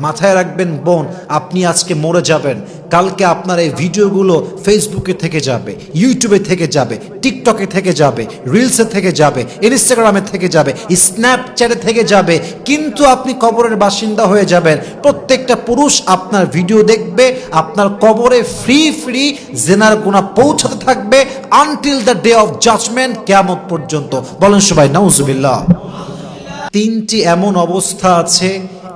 মাথায় রাখবেন, বোন, আপনি আজকে মরে যাবেন। কালকে আপনার এই ভিডিওগুলো ফেসবুকে থেকে যাবে ইউটিউবে থেকে যাবে টিকটকে থেকে যাবে রিলসে থেকে যাবে ইনস্টাগ্রামে থেকে যাবে স্ন্যাপচ্যাটে থেকে যাবে। কিন্তু আপনি কবরের বাসিন্দা হয়ে যাবেন। প্রত্যেকটা পুরুষ আপনার ভিডিও দেখবে, আপনার কবরে ফ্রি ফ্রি জেনার গুণা পৌঁছাতে থাকবে until the day of judgement কেয়ামত পর্যন্ত। বলেন সবাই, নাউজুবিল্লাহ। তিনটি এমন অবস্থা আছে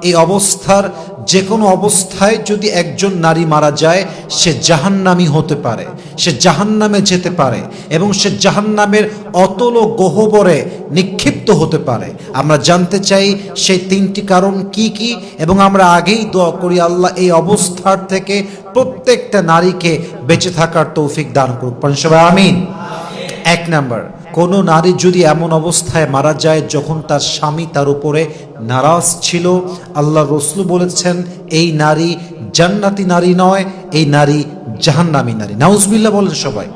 এই অবস্থার যে কোনো অবস্থায় যদি একজন নারী মারা যায়, সে জাহান্নামি হতে পারে, সে জাহান্নামে যেতে পারে এবং সে জাহান্নামের অতল গহবরে নিক্ষিপ্ত হতে পারে। আমরা জানতে চাই সেই তিনটি কারণ কি কি এবং আমরা আগেই দোয়া করি, আল্লাহ এই অবস্থার থেকে প্রত্যেকটা নারীকে বেঁচে থাকার তৌফিক দান করুক। পারেন সবাই, আমিন। এক নাম্বার কোনো নারী যদি এমন অবস্থায় মারা যায় যখন তার স্বামী তার উপরে নারাজ ছিল আল্লাহ রসুল বলেছেন, এই নারী জান্নাতি নারী নয়, এই নারী জাহান্নামি নারী। নাউজবিল্লা বলেন সবাই।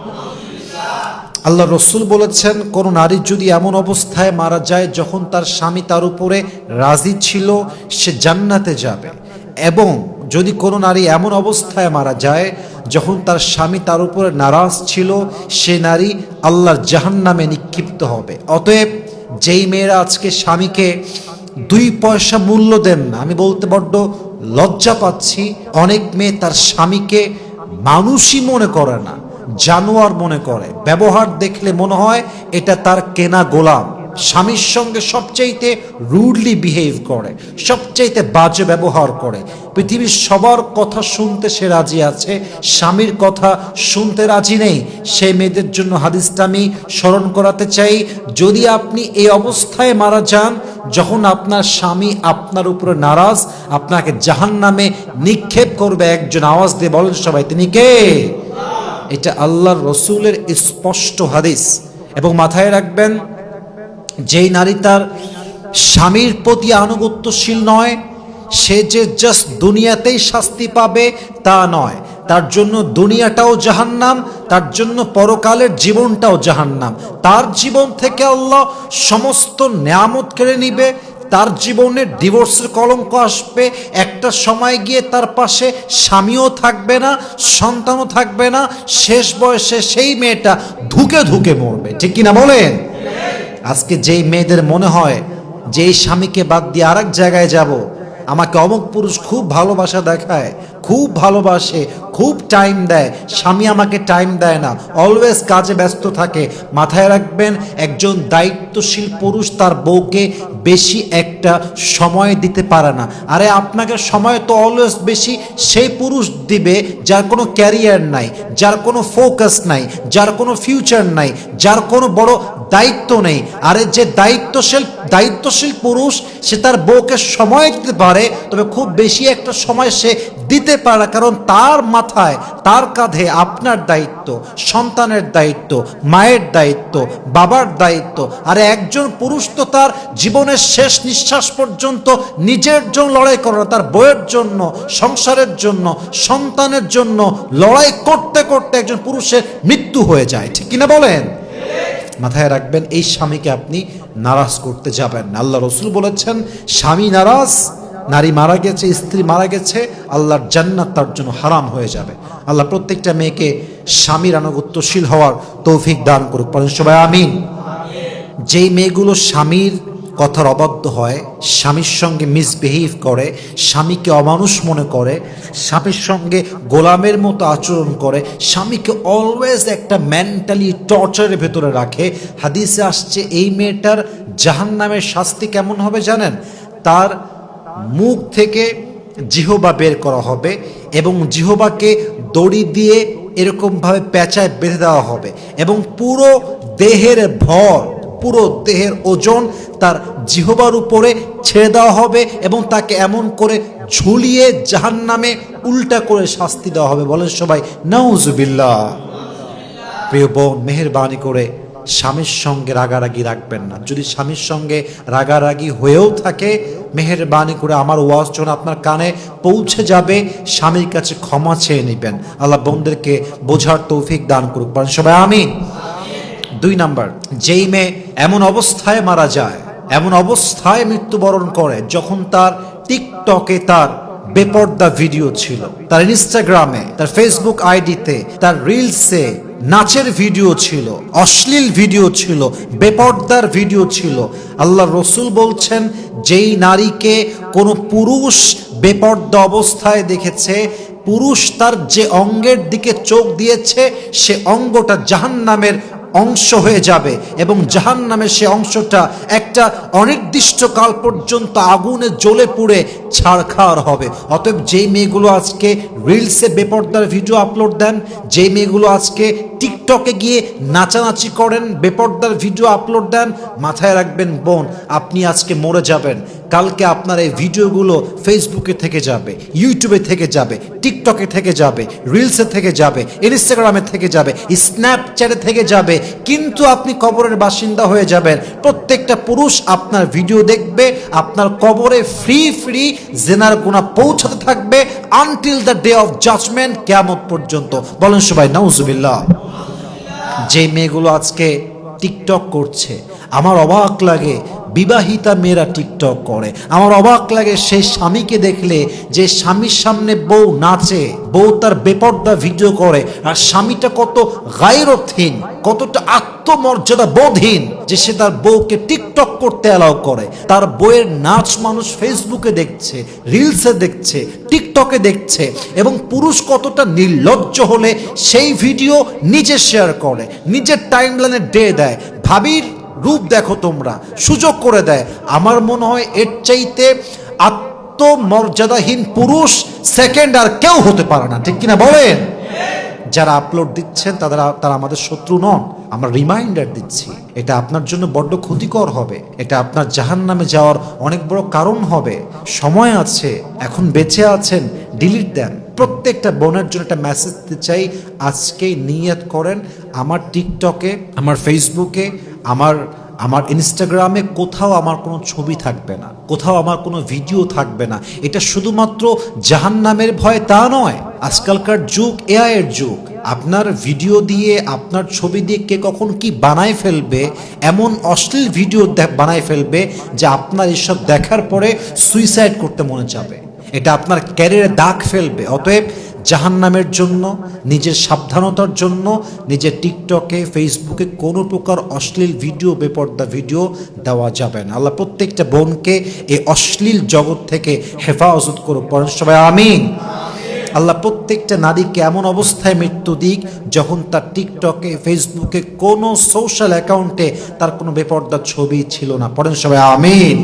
আল্লাহ রসুল বলেছেন, কোন নারী যদি এমন অবস্থায় মারা যায় যখন তার স্বামী তার উপরে রাজি ছিল, সে জান্নাতে যাবে। এবং যদি কোনো নারী এমন অবস্থায় মারা যায় যখন তার স্বামী তার উপরে নারাজ ছিল, সে নারী আল্লাহর জাহান্নামে নিক্ষিপ্ত হবে। অতএব যেই মেয়েরা আজকে স্বামীকে দুই পয়সা মূল্য দেন না, আমি বলতে বড্ড লজ্জা পাচ্ছি, অনেক মেয়ে তার স্বামীকে মানুষই মনে করে না, জানোয়ার মনে করে। ব্যবহার দেখলে মনে হয় এটা তার কেনা গোলাম। স্বামীর সঙ্গে সবচাইতে রুডলি বিহেভ করে, সবচাইতে বাজে ব্যবহার করে। পৃথিবীর সবার কথা শুনতে সে রাজি আছে, স্বামীর কথা শুনতে রাজি নেই। সেই মেয়েদের জন্য হাদিসটা আমি স্মরণ করাতে চাই, যদি আপনি এই অবস্থায় মারা যান, যখন আপনার স্বামী আপনার উপরে নারাজ, আপনাকে জাহান নামে নিক্ষেপ করবে, একজন আওয়াজ দিয়ে বলেন সবাই, তিনি কে? এটা আল্লাহর রসুলের স্পষ্ট হাদিস। এবং মাথায় রাখবেন যেই নারী তার স্বামীর প্রতি আনুগত্যশীল নয়, সে যে জাস্ট দুনিয়াতেই শাস্তি পাবে তা নয়। তার জন্য দুনিয়াটাও জাহান্নাম, তার জন্য পরকালের জীবনটাও জাহান্নাম। তার জীবন থেকে আল্লাহ সমস্ত নেয়ামত কেড়ে নিবে, তার জীবনে ডিভোর্সের কলঙ্ক আসবে। একটা সময় গিয়ে তার পাশে স্বামীও থাকবে না, সন্তানও থাকবে না, শেষ বয়সে সেই মেয়েটা ধুকে ধুকে মরবে। ঠিক কিনা বলেন? আজকে যেই মেয়েদের মনে হয়, যেই স্বামীকে বাদ দিয়ে আর জায়গায় যাব, আমাকে অমুক পুরুষ খুব ভালোবাসা দেখায় খুব ভালোবাসে, খুব টাইম দেয়। স্বামী আমাকে টাইম দেয় না। অলওয়েজ কাজে ব্যস্ত থাকে। মাথায় রাখবেন, একজন দায়িত্বশীল পুরুষ তার বউকে বেশি একটা সময় দিতে পারে না। আরে আপনাকে সময় তো অলওয়েজ বেশি সেই পুরুষ দিবে যার কোনো ক্যারিয়ার নাই, যার কোনো ফোকাস নাই, যার কোনো ফিউচার নাই, যার কোনো বড় দায়িত্ব নেই। আরে যে দায়িত্বশীল দায়িত্বশীল পুরুষ, সে তার বউকে সময় দিতে পারে, তবে খুব বেশি একটা সময় সে দিতে পারে না, কারণ তার মাথায়, তার কাঁধে আপনার দায়িত্ব, সন্তানের দায়িত্ব, মায়ের দায়িত্ব, বাবার দায়িত্ব। আরে একজন পুরুষ তো তার জীবনের শেষ নিঃশ্বাস পর্যন্ত নিজের জন্য লড়াই করে তার বইয়ের জন্য, সংসারের জন্য, সন্তানের জন্য লড়াই করতে করতে একজন পুরুষের মৃত্যু হয়ে যায়। ঠিক কিনা বলেন? মাথায় রাখবেন, এই স্বামীকে আপনি নারাজ করতে যাবেন আল্লাহ রসুল বলেছেন, স্বামী নারাজ নারী মারা গেছে, স্ত্রী মারা গেছে, আল্লাহর জান্নাত তার জন্য হারাম হয়ে যাবে। আল্লাহ প্রত্যেকটা মেয়েকে স্বামীর আনুগত্যশীল হওয়ার তৌফিক দান করুক। পরেন সবাই আমিন। যেই মেয়েগুলো স্বামীর কথার অবাধ্য হয়, স্বামীর সঙ্গে মিসবিহেভ করে, স্বামীকে অমানুষ মনে করে, স্বামীর সঙ্গে গোলামের মতো আচরণ করে, স্বামীকে অলওয়েজ একটা মেন্টালি টর্চারের ভেতরে রাখে, হাদিসে আসছে এই মেয়েটার জাহান নামের শাস্তি কেমন হবে জানেন? তার মুখ থেকে জিহবা বের করা হবে এবং জিহবাকে দড়ি দিয়ে এরকমভাবে পেঁচায় বেঁধে দেওয়া হবে এবং পুরো দেহের ভর, পুরো দেহের ওজন তার জিহবার উপরে ছেড়ে দেওয়া হবে এবং তাকে এমন করে ঝুলিয়ে জাহান নামে উল্টা করে শাস্তি দেওয়া হবে। বলেন সবাই, নাউজুবিল্লাহ। প্রিয় বোন, মেহরবানি করে স্বামীর সঙ্গে রাগারাগি রাখবেন না। যদি স্বামীর সঙ্গে রাগারাগি হয়েও থাকে, মেহরবানি করে আমার ওয়াজ যখন আপনার কানে পৌঁছে যাবে, স্বামীর কাছে ক্ষমা চেয়ে নেবেন। আল্লাহ বোনদেরকে বোঝার তৌফিক দান করুক। পারেন সবাই আমি দুই নাম্বার, যেই মেয়ে এমন অবস্থায় মারা যায়, এমন অবস্থায় মৃত্যুবরণ করে যখন তার টিকটকে তার বেপর্দা ভিডিও ছিল, তার ইনস্টাগ্রামে, তার ফেসবুক আইডিতে, তার রিলসে নাচের ভিডিও ছিল, অশ্লীল ভিডিও ছিল, বেপর্দার ভিডিও ছিল। আল্লাহ রসুল বলছেন, যেই নারীকে কোনো পুরুষ বেপর্দা অবস্থায় দেখেছে, পুরুষ তার যে অঙ্গের দিকে চোখ দিয়েছে, সে অঙ্গটা জাহান্নামের অংশ হয়ে যাবে এবং জাহান নামের সে অংশটা একটা অনির্দিষ্ট কাল পর্যন্ত আগুনে জ্বলে পুড়ে ছাড়খাড় হবে। অতএব যেই মেয়েগুলো আজকে রিলসে বেপর্দার ভিডিও আপলোড দেন, যেই মেয়েগুলো আজকে টিকটকে গিয়ে নাচানাচি করেন, বেপর্দার ভিডিও আপলোড দেন, মাথায় রাখবেন বোন, আপনি আজকে মরে যাবেন। কালকে আপনার এই ভিডিওগুলো ফেসবুকে থেকে যাবে ইউটিউবে থেকে যাবে টিকটকে থেকে যাবে রিলসে থেকে যাবে ইনস্টাগ্রামে থেকে যাবে স্ন্যাপচ্যাটে থেকে যাবে, কিন্তু আপনি কবরের বাসিন্দা হয়ে যাবেন। প্রত্যেকটা পুরুষ আপনার ভিডিও দেখবে, আপনার কবরে ফ্রি ফ্রি জেনার গুণা পৌঁছাতে থাকবে until the day of judgement কেয়ামত পর্যন্ত। বলেন সবাই, নাউজুবিল্লাহ। যে মেয়েগুলো আজকে টিকটক করছে আমার অবাক লাগে, বিবাহিতা মেয়েরা টিকটক করে। আমার অবাক লাগে সেই স্বামীকে দেখলে যে স্বামীর সামনে বউ নাচে, বউ তার বেপর্দা ভিডিও করে, আর স্বামীটা কত গায়রথহীন কতটা আত্মমর্যাদা বোধহীন যে সে তার বউকে টিকটক করতে অ্যালাউ করে। তার বইয়ের নাচ মানুষ ফেসবুকে দেখছে, রিলসে দেখছে, টিকটকে দেখছে, এবং পুরুষ কতটা নির্লজ্জ হলে সেই ভিডিও নিজে শেয়ার করে, নিজের টাইমলাইনে ডে দেয়। ভাবির রূপ দেখো তোমরা, সুযোগ করে দেয়। আমার মনে হয় এর চাইতে আত্মমর্যাদাহীন পুরুষ সেকেন্ড আর কেউ হতে পারে না, ঠিক কিনা বলেন? যারা আপলোড দিচ্ছেন তারা তারা আমাদের শত্রু নন। আমরা রিমাইন্ডার দিচ্ছি, এটা আপনার জন্য বড্ড ক্ষতিকর হবে। এটা আপনার জাহান নামে যাওয়ার অনেক বড় কারণ হবে। সময় আছে, এখন বেঁচে আছেন ডিলিট দেন। প্রত্যেকটা বোনের জন্য একটা মেসেজ দিতে চাই, আজকেই নিয়ত করেন। আমার টিকটকে আমার ফেসবুকে আমার আমার ইনস্টাগ্রামে কোথাও আমার কোনো ছবি থাকবে না, কোথাও আমার কোনো ভিডিও থাকবে না। এটা শুধুমাত্র জাহান নামের ভয় তা নয়, আজকালকার যুগ এআই এর যুগ। আপনার ভিডিও দিয়ে আপনার ছবি দিয়ে কে কখন কি বানায় ফেলবে, এমন অশ্লীল ভিডিও বানায় ফেলবে, যে আপনার এসব দেখার পরে সুইসাইড করতে মনে যাবে এটা আপনার ক্যারিয়ারে দাগ ফেলবে। অতএব জাহান্নামের জন্য, নিজের সাবধানতার জন্য, নিজের টিকটকে ফেসবুকে কোনো প্রকার অশ্লীল ভিডিও বেপর্দা ভিডিও দেওয়া যাবে না। আল্লাহ প্রত্যেকটা বোনকে এই অশ্লীল জগৎ থেকে হেফাজত করুক। পরেন সবাই, আমিন। আল্লাহ প্রত্যেকটা নারীকে এমন অবস্থায় মৃত্যু দিক, যখন তার টিকটকে ফেসবুকে কোনো সোশ্যাল অ্যাকাউন্টে তার কোনো বেপর্দার ছবি ছিল না। পড়েন সবাই, আমিন।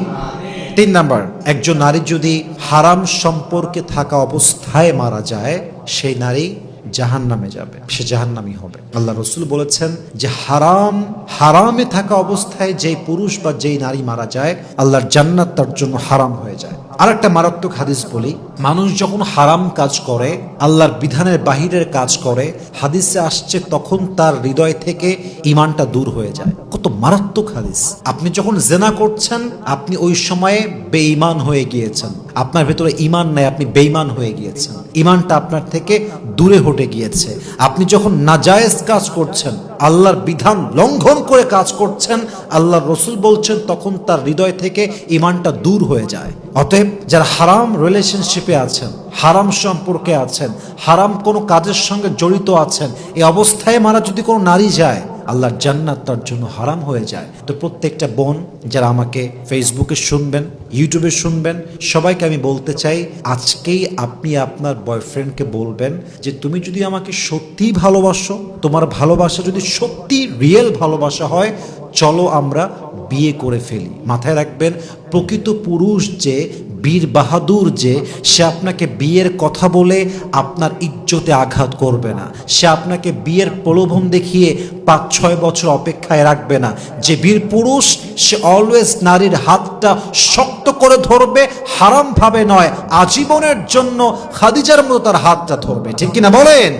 তিন নাম্বার, একজন নারী যদি হারাম সম্পর্কে থাকা অবস্থায় মারা যায়, সেই নারী জাহান নামে যাবে, সে জাহান জাহান্নামী হবে। আল্লাহ রসুল বলেছেন যে হারাম, হারামে থাকা অবস্থায় যেই পুরুষ বা যেই নারী মারা যায়, আল্লাহর জান্নাত তার জন্য হারাম হয়ে যায়। আর একটা মারাত্মক হাদিস বলি, মানুষ যখন হারাম কাজ করে, আল্লাহর বিধানের বাহিরের কাজ করে, হাদিসে আসছে তখন তার হৃদয় থেকে ইমানটা দূর হয়ে যায়। কত মারাত্মক হাদিস। আপনি যখন জেনা করছেন, আপনি ওই সময়ে বেঈমান হয়ে গিয়েছেন। আপনার ভেতরে ইমান নাই, আপনি বেইমান হয়ে গিয়েছেন। ইমানটা আপনার থেকে দূরে হটে গিয়েছে। আপনি যখন নাজায়েজ কাজ করছেন, আল্লাহর বিধান লঙ্ঘন করে কাজ করছেন, আল্লাহর রসুল বলছেন, তখন তার হৃদয় থেকে ইমানটা দূর হয়ে যায়। অতএব যারা হারাম রিলেশনশিপে আছেন, হারাম সম্পর্কে আছেন, হারাম কোনো কাজের সঙ্গে জড়িত আছেন এই অবস্থায় মারা যদি কোনো নারী যায় আল্লাহর জান্নাত তার জন্য হারাম হয়ে যায়। তো প্রত্যেকটা বোন যারা আমাকে ফেসবুকে শুনবেন, ইউটিউবে শুনবেন, সবাইকে আমি বলতে চাই, আজকেই আপনি আপনার বয়ফ্রেন্ডকে বলবেন যে, তুমি যদি আমাকে সত্যিই ভালোবাসো, তোমার ভালোবাসা যদি সত্যি রিয়েল ভালোবাসা হয়, চলো আমরা বিয়ে করে ফেলি। মাথায় রাখবেন, প্রকৃত পুরুষ যে বীর বাহাদুর যে, সে আপনাকে বিয়ের কথা বলে আপনার ইজ্জতে আঘাত করবে না। সে আপনাকে বিয়ের প্রলোভন দেখিয়ে পাঁচ, ছয় বছর অপেক্ষায় রাখবে না। যে বীর পুরুষ, সে অলওয়েজ নারীর হাতটা শক্ত করে ধরবে, হারামভাবে নয়, আজীবনের জন্য খাদিজার মতো তার হাতটা ধরবে। ঠিক কিনা বলেন?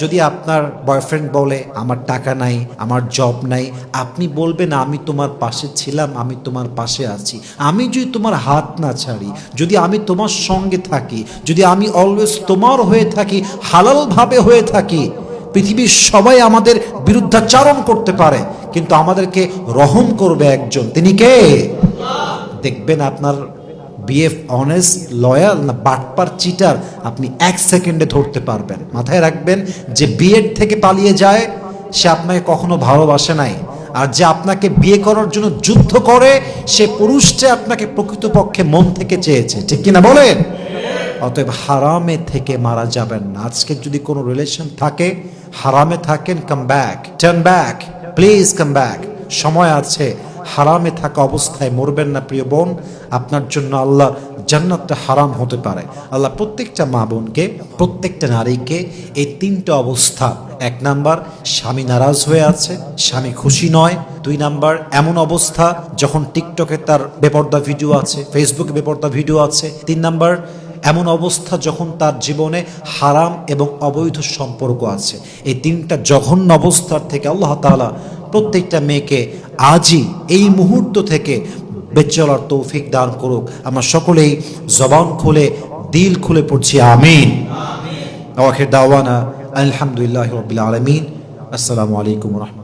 যদি আপনার বয়ফ্রেন্ড বলে, আমার টাকা নাই, আমার জব নাই, আপনি বলবেন, আমি তোমার পাশে ছিলাম, আমি তোমার পাশে আছি। আমি যদি তোমার হাত না ছাড়ি, যদি আমি তোমার সঙ্গে থাকি, যদি আমি অলওয়েজ তোমার হয়ে থাকি, হালালভাবে হয়ে থাকি, পৃথিবীর সবাই আমাদের বিরুদ্ধাচারণ করতে পারে, কিন্তু আমাদেরকে রহম করবে একজন। তিনি কে? দেখবেন আপনার বিএফ অনেস্ট লয়াল না বাটপার চিটার আপনি এক সেকেন্ডে ধরতে পারবেন। মাথায় রাখবেন, যে বিয়ের থেকে পালিয়ে যায়, সে আপনাকে কখনো ভালোবাসে নাই। আর যে আপনাকে বিয়ে করার জন্য যুদ্ধ করে, সে পুরুষটা আপনাকে প্রকৃতপক্ষে মন থেকে চেয়েছে। ঠিক কিনা বলেন? অতএব হারামে থেকে মারা যাবেন না। আজকে যদি কোনো রিলেশন থাকে, হারামে থাকেন come back turn back please come back সময় আছে হারামে থাকা অবস্থায় মরবেন না, প্রিয় বোন। আপনার জন্য আল্লাহ জান্নাতটা হারাম হতে পারে। আল্লাহ প্রত্যেকটা মা বোনকে, প্রত্যেকটা নারীকে এই তিনটা অবস্থা। এক নাম্বার, স্বামী নারাজ হয়ে আছে, স্বামী খুশি নয়। দুই নাম্বার, এমন অবস্থা যখন টিকটকে তার বেপর্দা ভিডিও আছে ফেসবুকে বেপর্দা ভিডিও আছে। তিন নাম্বার, এমন অবস্থা যখন তার জীবনে হারাম এবং অবৈধ সম্পর্ক আছে। এই তিনটা জঘন্য অবস্থার থেকে আল্লাহ তাআলা প্রত্যেকটা মেয়েকে আজই এই মুহূর্ত থেকে বেচলার তৌফিক দান করুক। আমরা সকলেই জবান খুলে, দিল খুলে পড়ছি, আমিন। আওয়াখের দাওয়ানা, আলহামদুলিল্লাহ রবিল আলমিন। আসসালামু আলাইকুম রহমতুল্লাহ।